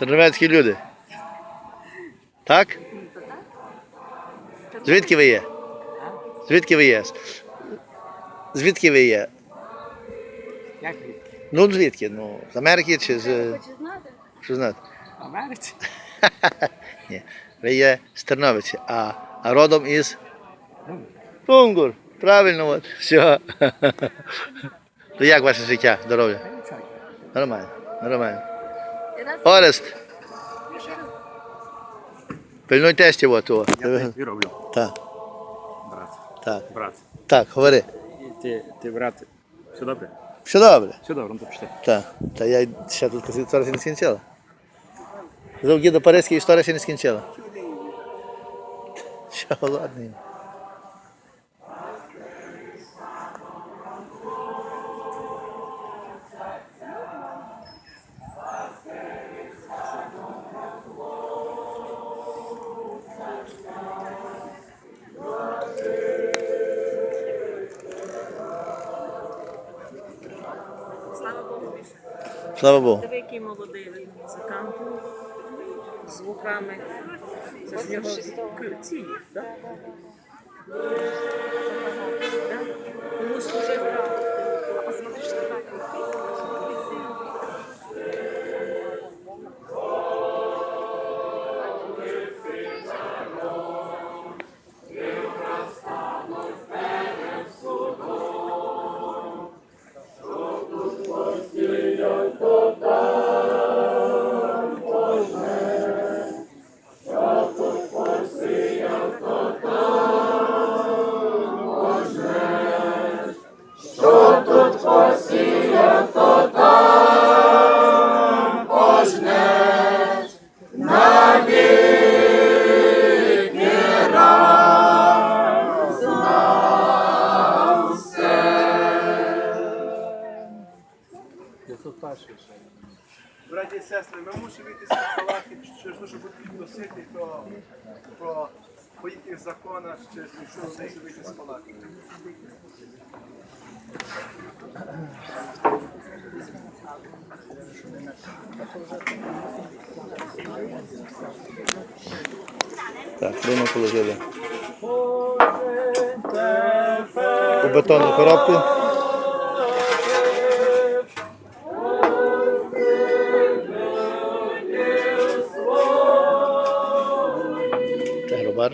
Терновецькі люди. Так? Звідки ви є? Звідки ви є? Звідки ви є? Як від? Ну звідки? Ну, з Америки чи з. Знати? Що знаєте? В Америці? Ні. Ви є з Терновиці, а, а родом із. Тунгур. Правильно, от. Все. То як ваше життя, здоров'я? Нормально, нормально. Орест. Пильнуй тесті от. о. Я і роблю. Так, Брат. так, Брат. так, говори. Ти, ти брат. Все добре? Все добре. Все добре, ну то пішли. Так. Та я ще тут ще не скінчила. Завжди до Паризької історія ще не скінчила. Що голодний. Слава Богу. Диви, який молодий він музикант. вухами, Це ж його ці так? Комусь служив. Браті і сестри, ми мусимо йти з палати, через те, щоб відносити про, про по їхніх законах, через те, що вони мусимо вийти з палати. Так, дома положили. У бетонну коробку. var